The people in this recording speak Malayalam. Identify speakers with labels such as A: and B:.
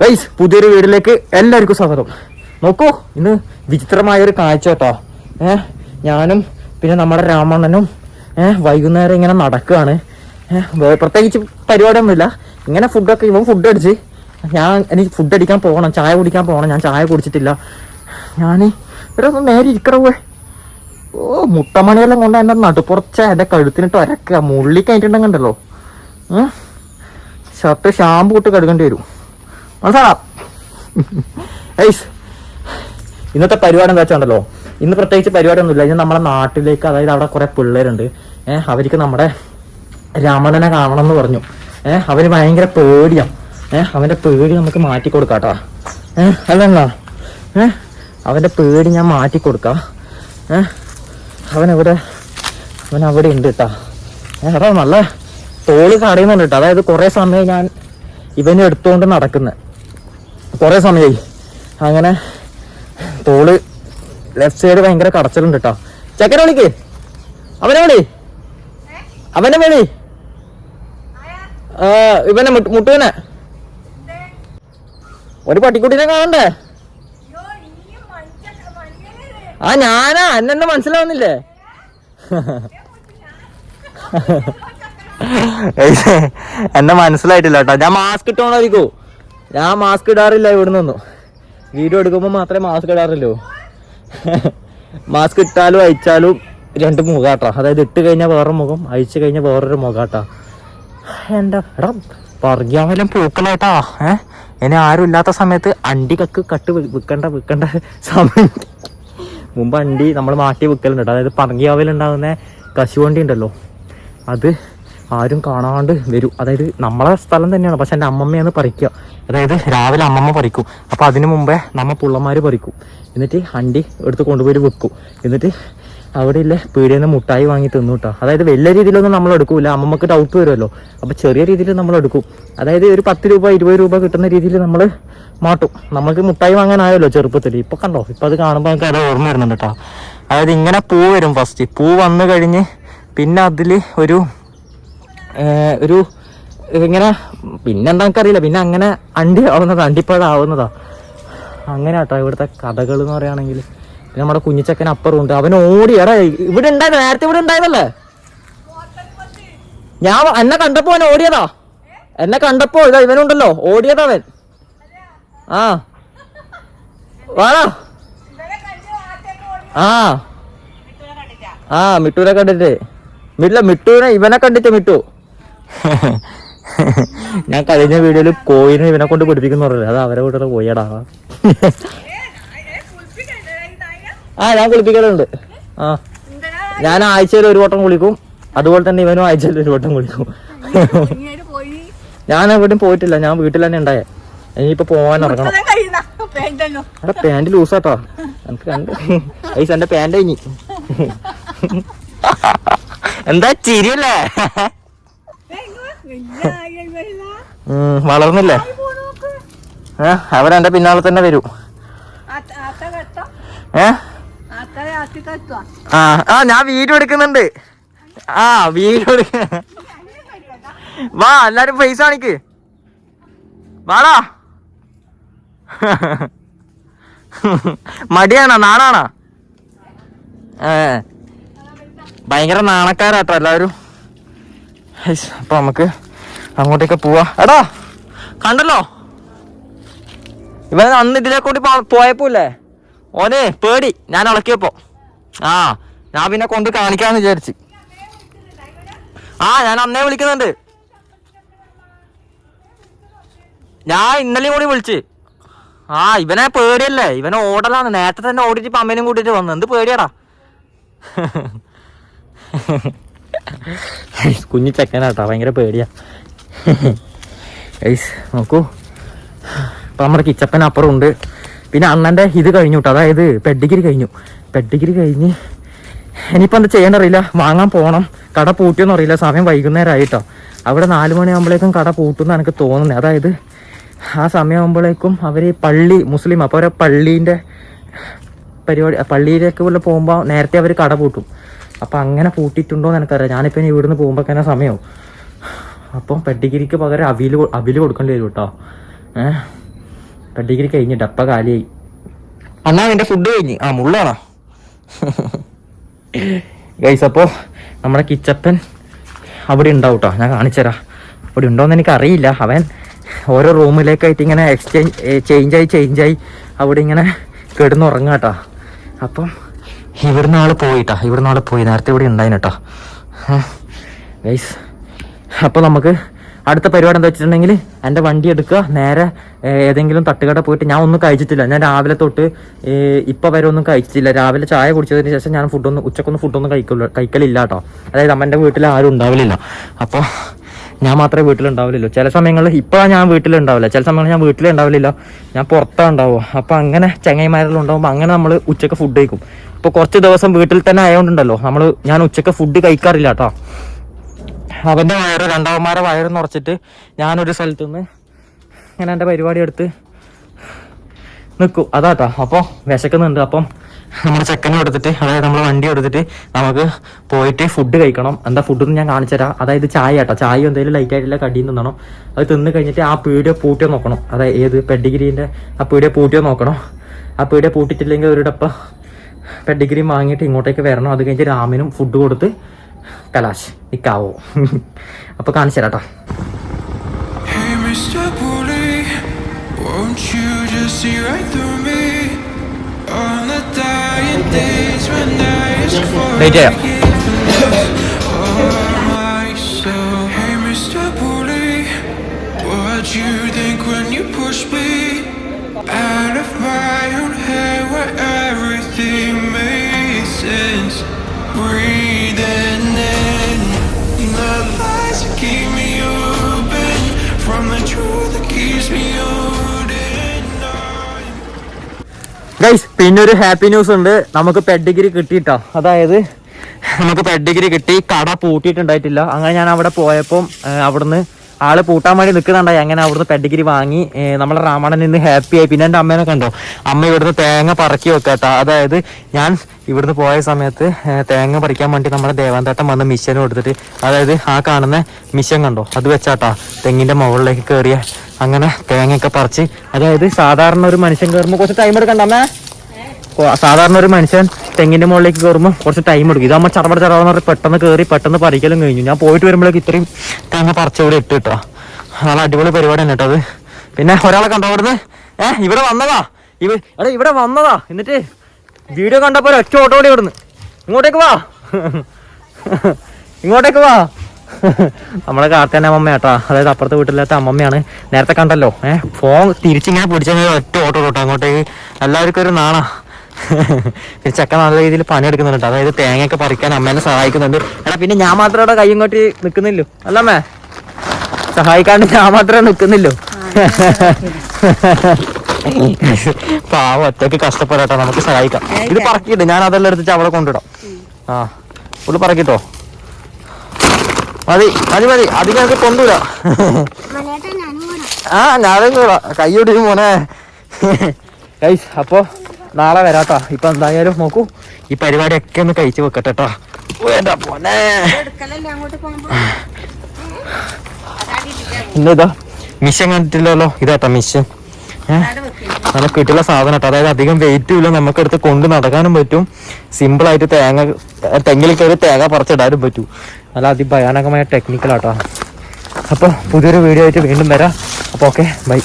A: ഗൈസ് പുതിയൊരു വീടിലേക്ക് എല്ലാവർക്കും സ്വാഗതം. നോക്കൂ ഇന്ന് വിചിത്രമായ ഒരു കാഴ്ച കേട്ടോ. ഏഹ് ഞാനും പിന്നെ നമ്മുടെ രാമണ്ണനും ഏഹ് വൈകുന്നേരം ഇങ്ങനെ നടക്കുകയാണ്. ഏഹ് പ്രത്യേകിച്ച് പരിപാടിയൊന്നുമില്ല. ഇങ്ങനെ ഫുഡൊക്കെ ഇവൻ ഫുഡ് അടിച്ച്. ഞാൻ എനിക്ക് ഫുഡ് അടിക്കാൻ പോകണം ചായ കുടിക്കാൻ പോകണം. ഞാൻ ചായ കുടിച്ചിട്ടില്ല. ഞാൻ ഇവിടെ ഒന്ന് നേരെ ഇരിക്കറവേ ഓ മുട്ടമണിയെല്ലാം കൊണ്ട് എന്റെ നടുപ്പുറച്ച എന്റെ കഴുത്തിനിട്ട് ഒരക്കുക മുള്ളി കഴിഞ്ഞിട്ടുണ്ടെങ്കിണ്ടല്ലോ ഷർട്ട് ഷാമ്പു ഇട്ട് കഴുകേണ്ടി വരും. മനസ്സിലാ ഏയ്സ് ഇന്നത്തെ പരിപാടി എന്താ വെച്ചാണ്ടല്ലോ? ഇന്ന് പ്രത്യേകിച്ച് പരിപാടി ഇനി നമ്മുടെ നാട്ടിലേക്ക് അതായത് അവിടെ കുറെ പിള്ളേരുണ്ട്. ഏഹ് അവർക്ക് നമ്മുടെ രാമണനെ കാണണം എന്ന് പറഞ്ഞു. ഏഹ് അവന് ഭയങ്കര പേടിയാ. ഏഹ് അവന്റെ പേടി നമുക്ക് മാറ്റി കൊടുക്കാട്ടാ ഏഹ് അല്ലെന്നാ ഏഹ് അവന്റെ പേടി ഞാൻ മാറ്റി കൊടുക്കാം ഏഹ് അവനവിടെ അവൻ അവിടെ ഉണ്ട് കേട്ടാ ഏഹ് അതാ നല്ല തോൾ കടയുന്നുണ്ട് കേട്ടോ. അതായത് കുറേ സമയം ഞാൻ ഇവനെ എടുത്തുകൊണ്ട് നടക്കുന്നത് കുറെ സമയമായി അങ്ങനെ തോൾ ലെഫ്റ്റ് സൈഡ് ഭയങ്കര കടച്ചിട്ടുണ്ട് കേട്ടോ ചെക്കനെ വിളിക്ക്. അവനെ വിളി. അവനെ വിളി. ഇവനെ മുട്ടുവിനെ. ഒരു പട്ടിക്കുട്ടീനെ കാണണ്ടേ? ആ ഞാനാ. എന്നെ മനസ്സിലാവുന്നില്ലേ? എന്നെ മനസ്സിലായിട്ടില്ല കേട്ടോ ഞാൻ മാസ്ക് ഇട്ടോണ്ടായിരിക്കൂ. ഞാൻ മാസ്ക് ഇടാറില്ല ഇവിടെ നിന്നും വീഡിയോ എടുക്കുമ്പോൾ മാത്രമേ മാസ്ക് ഇടാറില്ലോ. മാസ്ക് ഇട്ടാലും അയച്ചാലും രണ്ട് മുഖാട്ടാ. അതായത് ഇട്ട് കഴിഞ്ഞാൽ വേറെ മുഖം അയച്ചു കഴിഞ്ഞാൽ വേറൊരു മുഖാട്ടാ. എന്താ? എടാ പൂക്കളായിട്ടാ. ഏ? ഇനി ആരും ഇല്ലാത്ത സമയത്ത് അണ്ടി കക്ക് കട്ട് വിൽക്കണ്ട വിൽക്കണ്ട സമയം. മുമ്പ് അണ്ടി നമ്മൾ മാറ്റി വിൽക്കലുണ്ട് അതായത് പറങ്കിയാവിലുണ്ടാകുന്ന കശുവണ്ടി ഉണ്ടല്ലോ. അത് ആരും കാണാണ്ട് വരും. അതായത് നമ്മളെ സ്ഥലം തന്നെയാണ്. പക്ഷെ എന്റെ അമ്മമ്മയാണ് പറിക്കുക. അതായത് രാവിലെ അമ്മമ്മ പറിക്കും. അപ്പോൾ അതിനു മുമ്പേ നമ്മൾ പുള്ളന്മാർ പറിക്കും. എന്നിട്ട് ഹണ്ടി എടുത്ത് കൊണ്ടുപോയി വെക്കും. എന്നിട്ട് അവിടെ ഇല്ലേ പീടിയിൽ നിന്ന് മുട്ടായി വാങ്ങി തിന്നു കേട്ടോ അതായത് വലിയ രീതിയിലൊന്നും നമ്മൾ എടുക്കൂല. അമ്മമ്മക്ക് ഡൗട്ട് വരുമല്ലോ. അപ്പോൾ ചെറിയ രീതിയിൽ നമ്മൾ എടുക്കും. അതായത് ഒരു പത്ത് രൂപ ഇരുപത് രൂപ കിട്ടുന്ന രീതിയിൽ നമ്മൾ മാട്ടും നമുക്ക് മുട്ടായി വാങ്ങാനായല്ലോ ചെറുപ്പത്തിൽ ഇപ്പോൾ കണ്ടോ? ഇപ്പോൾ അത് കാണുമ്പോൾ നമുക്ക് അത് ഓർമ്മ വരുന്നുണ്ട് കേട്ടോ അതായത് ഇങ്ങനെ പൂ വരും ഫസ്റ്റ് പൂ വന്നു കഴിഞ്ഞ് പിന്നെ അതിൽ ഒരു ഒരു ഇങ്ങനെ പിന്നെ എന്താ അറിയില്ല പിന്നെ അങ്ങനെ അണ്ടി ആവുന്നതാ അണ്ടിപ്പഴാവുന്നതാ. അങ്ങനെ കേട്ടോ ഇവിടുത്തെ കഥകൾ എന്ന് പറയുകയാണെങ്കിൽ. പിന്നെ നമ്മുടെ കുഞ്ഞിച്ചക്കൻ അപ്പുറം ഉണ്ട്. അവൻ ഓടി എടാ ഇവിടെ ഉണ്ടായിരുന്നു? നേരത്തെ ഇവിടെ ഉണ്ടായതല്ലേ ഞാൻ എന്നെ കണ്ടപ്പോ അവൻ ഓടിയതാ. എന്നെ കണ്ടപ്പോ ഇതാ ഇവനുണ്ടല്ലോ. ഓടിയതാ അവൻ. ആ. വാടാ. ആ. ആ മിട്ടൂനെ കണ്ടിട്ട്. മില്ല മിട്ടൂനെ ഇവനെ കണ്ടിട്ട് മിട്ടു. ഞാൻ കഴിഞ്ഞ വീഡിയോയിൽ കോയിനെ ഇവനെ കൊണ്ട് പിടിപ്പിക്കുന്ന പറഞ്ഞില്ല? അത് അവരെ വീട്ടിലെ കോയടാ ആ ഞാൻ കുളിപ്പിക്കലുണ്ട്. ആ. ഞാൻ ആഴ്ചയിൽ ഒരു വട്ടം കുളിക്കും. അതുപോലെ തന്നെ ഇവനും ആഴ്ചയിൽ ഒരു വട്ടം കുളിക്കും. ഞാൻ എവിടെയും പോയിട്ടില്ല. ഞാൻ വീട്ടിൽ തന്നെ ഉണ്ടായേ. ഇനിയിപ്പോ പോവാൻ ഇറങ്ങണം. എടാ പാന്റ് ലൂസാട്ടോ. എനിക്ക് കണ്ട് ഐസ് എന്റെ പാന്റ് കഴിഞ്ഞി എന്താ ചിരിയല്ലേ? വളർന്നില്ലേ? ഏ അവരെന്റെ പിന്നാലെ തന്നെ വരും. ഏ? ആ ആ ഞാൻ വീഡിയോ എടുക്കുന്നുണ്ട്. ആ വീഡിയോ എടുക്ക വാ എല്ലാരും ഫേസ് കാണിക്ക്. വാടാ. മടിയാണോ? നാണാണോ? ഏ. ഭയങ്കര നാണക്കാരാട്ടോ എല്ലാവരും. അപ്പൊ നമുക്ക് അങ്ങോട്ടേക്ക് പോവാ. എടാ കണ്ടല്ലോ? ഇവൻ അന്ന് ഇതിലെ കൂടി പോയപ്പോ ഓനെ പേടി. ഞാൻ ഇളക്കിയപ്പോ ആ ഞാൻ പിന്നെ കൊണ്ട് കാണിക്കാന്ന് വിചാരിച്ച്. ആ ഞാൻ അന്നേ വിളിക്കുന്നുണ്ട്. ഞാൻ ഇന്നലെയും കൂടി വിളിച്ച്. ആ ഇവനെ പേടിയല്ലേ? ഇവനെ ഓടലാണ്. നേരത്തെ തന്നെ ഓടിച്ച് ഇപ്പൊ അമ്മേനും കൂട്ടിട്ട് വന്നു. എന്ത് പേടിയാടാ? കുഞ്ഞു ചെക്കനാട്ടോ ഭയങ്കര പേടിയാ. ഐസ് നോക്കൂ. ഇപ്പൊ നമ്മുടെ കിച്ചപ്പൻ അപ്പുറം ഉണ്ട് പിന്നെ അണ്ണന്റെ ഇത് കഴിഞ്ഞു കേട്ടോ അതായത് പെഡിഗിരി കഴിഞ്ഞു. പെഡിഗിരി കഴിഞ്ഞ് ഇനിയിപ്പോൾ എന്താ ചെയ്യണ്ടറിയില്ല വാങ്ങാൻ പോകണം കട പൂട്ടിയെന്ന് അറിയില്ല. സമയം വൈകുന്നേരമായിട്ടോ അവിടെ നാല് മണിയാകുമ്പോഴേക്കും കട പൂട്ടുമെന്ന് എനിക്ക് തോന്നുന്നത് അതായത് ആ സമയമാകുമ്പോഴേക്കും അവർ പള്ളി മുസ്ലിം അപ്പോൾ അവരെ പള്ളീന്റെ പരിപാടി പള്ളിയിലേക്ക് വല്ല പോകുമ്പോൾ നേരത്തെ അവർ കട പൂട്ടും. അപ്പം അങ്ങനെ പൂട്ടിയിട്ടുണ്ടോ എന്ന് എനിക്കറിയാം ഞാനിപ്പോൾ ഇനി ഇവിടുന്ന് പോകുമ്പോൾ തന്നെ സമയവും. അപ്പം പെഡിഗിരിക്ക് പകരം അവിൽ അവിൽ കൊടുക്കേണ്ടി വരും കേട്ടോ ഏഹ് പെഡിഗിരി കഴിഞ്ഞിട്ട് ഡപ്പ കാലിയായി. അണ്ണാ നിന്റെ ഫുഡ് കഴിഞ്ഞ്. ആ മുള്ളാണോ? ഗൈസ് അപ്പോൾ നമ്മുടെ കിച്ചപ്പൻ അവിടെ ഉണ്ടാവും കേട്ടോ ഞാൻ കാണിച്ചുതരാം. അവിടെ ഉണ്ടോയെന്ന് എനിക്കറിയില്ല. അവൻ ഓരോ റൂമിലേക്കായിട്ട് ഇങ്ങനെ എക്സ്ചേഞ്ച് ചേഞ്ചായി ചേഞ്ചായി അവിടെ ഇങ്ങനെ കിടന്നുറങ്ങാം കേട്ടോ അപ്പം ഇവിടുന്ന് ആൾ പോയിട്ടാ. ഇവിടുന്ന് ആൾ പോയി. നേരത്തെ ഇവിടെ ഉണ്ടായിട്ടാ ഗൈസ് അപ്പോൾ നമുക്ക് അടുത്ത പരിപാടി എന്താ വെച്ചിട്ടുണ്ടെങ്കിൽ എന്റെ വണ്ടി എടുക്കുക. നേരെ ഏതെങ്കിലും തട്ടുകട പോയിട്ട് ഞാൻ ഒന്നും കഴിച്ചിട്ടില്ല. ഞാൻ രാവിലെ തൊട്ട് ഇപ്പം വരെ ഒന്നും കഴിച്ചിട്ടില്ല. രാവിലെ ചായ കുടിച്ചതിന് ശേഷം ഞാൻ ഫുഡൊന്നും ഉച്ചക്കൊന്നും ഫുഡൊന്നും കഴിക്കില്ല കഴിക്കലില്ല കേട്ടോ അതായത് അമ്മന്റെ വീട്ടിൽ ആരും ഉണ്ടാവില്ല അപ്പോൾ ഞാൻ മാത്രമേ വീട്ടിലുണ്ടാവില്ലല്ലോ. ചില സമയങ്ങളിൽ ഇപ്പോഴാണ് ഞാൻ വീട്ടിലുണ്ടാവില്ല. ചില സമയങ്ങളിൽ ഞാൻ വീട്ടിലുണ്ടാവില്ല ഞാൻ പുറത്താണ് ഉണ്ടാവുക. അപ്പോൾ അങ്ങനെ ചങ്ങൈമാരെല്ലാം ഉണ്ടാകുമ്പോൾ അങ്ങനെ നമ്മൾ ഉച്ചയ്ക്ക് ഫുഡ് കഴിക്കും. ഇപ്പോൾ കുറച്ച് ദിവസം വീട്ടിൽ തന്നെ ആയതുകൊണ്ടുണ്ടല്ലോ നമ്മൾ ഞാൻ ഉച്ചയ്ക്ക് ഫുഡ് കഴിക്കാറില്ല കേട്ടോ അവന്റെ വയറ് രണ്ടാമന്മാരെ വയറ് നിറച്ചിട്ട് ഞാനൊരു സ്ഥലത്ത് നിന്ന് ഇങ്ങനെ എന്റെ പരിപാടി എടുത്ത് നിൽക്കും. അതാട്ടോ അപ്പോൾ വിശക്കുന്നുണ്ട്. അപ്പം നമ്മൾ ചെക്കനും എടുത്തിട്ട് അതായത് നമ്മൾ വണ്ടി എടുത്തിട്ട് നമുക്ക് പോയിട്ട് ഫുഡ് കഴിക്കണം. എന്താ ഫുഡ് ഞാൻ കാണിച്ചു തരാം. അതായത് ചായ കേട്ടോ. ചായ എന്തെങ്കിലും ലൈറ്റ് ആയിട്ടുള്ള കടിയിൽ നിന്നണം അത് തിന്ന് കഴിഞ്ഞിട്ട് ആ പീടിയ പൂട്ടിയോ നോക്കണം. അതായത് ഏത് പെഡിഗ്രീന്റെ ആ പീടിയ പൂട്ടിയോ നോക്കണം. ആ പീടിയ പൂട്ടിയിട്ടില്ലെങ്കിൽ ഒരിടപ്പം പെഡിഗ്രി വാങ്ങിയിട്ട് ഇങ്ങോട്ടേക്ക് വരണം. അത് കഴിഞ്ഞ് രാമിനും ഫുഡ് കൊടുത്ത് കലാശ് നിൽക്കാവോ അപ്പോൾ കാണിച്ചു തരാം കേട്ടോ.
B: Hey, Mr. Bully, won't you just see right through me? On the dying Hey, Mr. Oh, Bully, what you think when you me out of my own head where everything sense?
A: Guys പിന്നെ ഒരു ഹാപ്പി ന്യൂസ് ഉണ്ട്. നമുക്ക് പെഡിഗ്രി കിട്ടിയിട്ടോ. അതായത് നമുക്ക് പെഡിഗ്രി കിട്ടി. കട പൂട്ടിയിട്ടുണ്ടായിട്ടില്ല. അങ്ങനെ ഞാൻ അവിടെ പോയപ്പോൾ അവിടുന്ന് ആൾ പൂട്ടാൻ വേണ്ടി നിൽക്കുന്നുണ്ടായി അങ്ങനെ അവിടുന്ന് പെഡിഗ്രി വാങ്ങി നമ്മളെ രാമണൻ നിന്ന് ഹാപ്പി ആയി. പിന്നെ എന്റെ അമ്മേനെ കണ്ടോ? അമ്മ ഇവിടുന്ന് തേങ്ങ പറക്കി വെക്കാട്ടോ അതായത് ഞാൻ ഇവിടുന്ന് പോയ സമയത്ത് തേങ്ങ പറിക്കാൻ വേണ്ടി നമ്മുടെ ദേവാന്തേട്ടൻ വന്ന മിഷൻ കൊടുത്തിട്ട് അതായത് ആ കാണുന്ന മിഷൻ കണ്ടോ? അത് വെച്ചാട്ടാ തെങ്ങിന്റെ മുകളിലേക്ക് കയറിയ അങ്ങനെ തേങ്ങയൊക്കെ പറിച്ച് അതായത് സാധാരണ ഒരു മനുഷ്യൻ കയറുമ്പോൾ കുറച്ച് ടൈം എടുക്കണ്ട അമ്മേ? സാധാരണ ഒരു മനുഷ്യൻ തെങ്ങിന്റെ മുകളിലേക്ക് കയറുമ്പോൾ കുറച്ച് ടൈം എടുക്കും. ഇതാകുമ്പോൾ ചടപട ചടപെന്ന് പറഞ്ഞ് പെട്ടെന്ന് കയറി പെട്ടെന്ന് പറിക്കലും കഴിഞ്ഞു. ഞാൻ പോയിട്ട് വരുമ്പോഴേക്ക് ഇത്രയും തേങ്ങ പറിച്ചവിടെ ഇട്ട് കിട്ടോ നല്ല അടിപൊളി പരിപാടി തന്നെ കേട്ടോ അത്. പിന്നെ ഒരാളെ കണ്ടോ അവിടുന്ന്? ഏഹ് ഇവിടെ വന്നതാ. ഇവ എടാ ഇവിടെ വന്നതാ. എന്നിട്ട് വീഡിയോ കണ്ടപ്പോ ഒരു ഒറ്റ ഓടി ഇവിടുന്ന്. ഇങ്ങോട്ടേക്ക് വാ. ഇങ്ങോട്ടേക്ക് വാ. നമ്മളെ കാർത്തേന്റെ അമ്മമ്മ കേട്ടോ. അതായത് അപ്പുറത്തെ വീട്ടിലത്തെ അമ്മമ്മയാണ്. നേരത്തെ കണ്ടല്ലോ. ഏഹ് ഫോൺ തിരിച്ചിങ്ങനെ പിടിച്ചാൽ ഒറ്റ ഓട്ടോ കേട്ടോ. അങ്ങോട്ടേക്ക് എല്ലാവർക്കും ഒരു നാണാ. ചക്ക നല്ല രീതിയിൽ പണിയെടുക്കുന്നുണ്ട്. അതായത് തേങ്ങയൊക്കെ പറിക്കാൻ അമ്മേനെ സഹായിക്കുന്നുണ്ട്. എടാ പിന്നെ ഞാൻ മാത്രം അവിടെ കൈ ഇങ്ങോട്ട് നിൽക്കുന്നില്ലോ അല്ലമ്മേ സഹായിക്കാണ്ട് ഞാൻ മാത്രമേ നിൽക്കുന്നില്ലോ പാവം ഒറ്റയ്ക്ക് കഷ്ടപ്പെടാട്ടോ. നമുക്ക് സഹായിക്കാം. ഇത് പറക്കിയിട്ട് ഞാൻ അതെല്ലാം എടുത്തിട്ട് അവിടെ കൊണ്ടിടാം. ആ ഉള്ളു പറക്കിട്ടോ? മതി മതി മതി. അധികം ഞാൻ കൊണ്ടുവിടാം ആ ഞാനും കൂടാ. കൈ ഒടിയും മോനെ അപ്പോ നാളെ വരാട്ടോ. ഇപ്പൊ എന്തായാലും നോക്കൂ. ഈ പരിപാടിയൊക്കെ ഒന്ന് കഴിച്ചു വെക്കട്ടെ കേട്ടോ വേണ്ട പോനെ ഇന്നിതാ മിഷൻ കണ്ടിട്ടില്ലല്ലോ. ഇതാട്ടോ മിഷൻ.
C: നമുക്ക്
A: നല്ല കിട്ടുള്ള സാധനം കേട്ടോ അതായത് അധികം വെയിറ്റും ഇല്ല. നമുക്ക് എടുത്ത് കൊണ്ട് നടക്കാനും പറ്റും. സിമ്പിൾ ആയിട്ട് തേങ്ങ തെങ്ങിൽ കയറി തേങ്ങ പറിച്ചിടാനും പറ്റും. നല്ല അതിഭയാനകമായ ടെക്നിക്കലാട്ടോ അപ്പോൾ പുതിയൊരു വീഡിയോ ആയിട്ട് വീണ്ടും വരാം. അപ്പോൾ ഓക്കെ ബൈ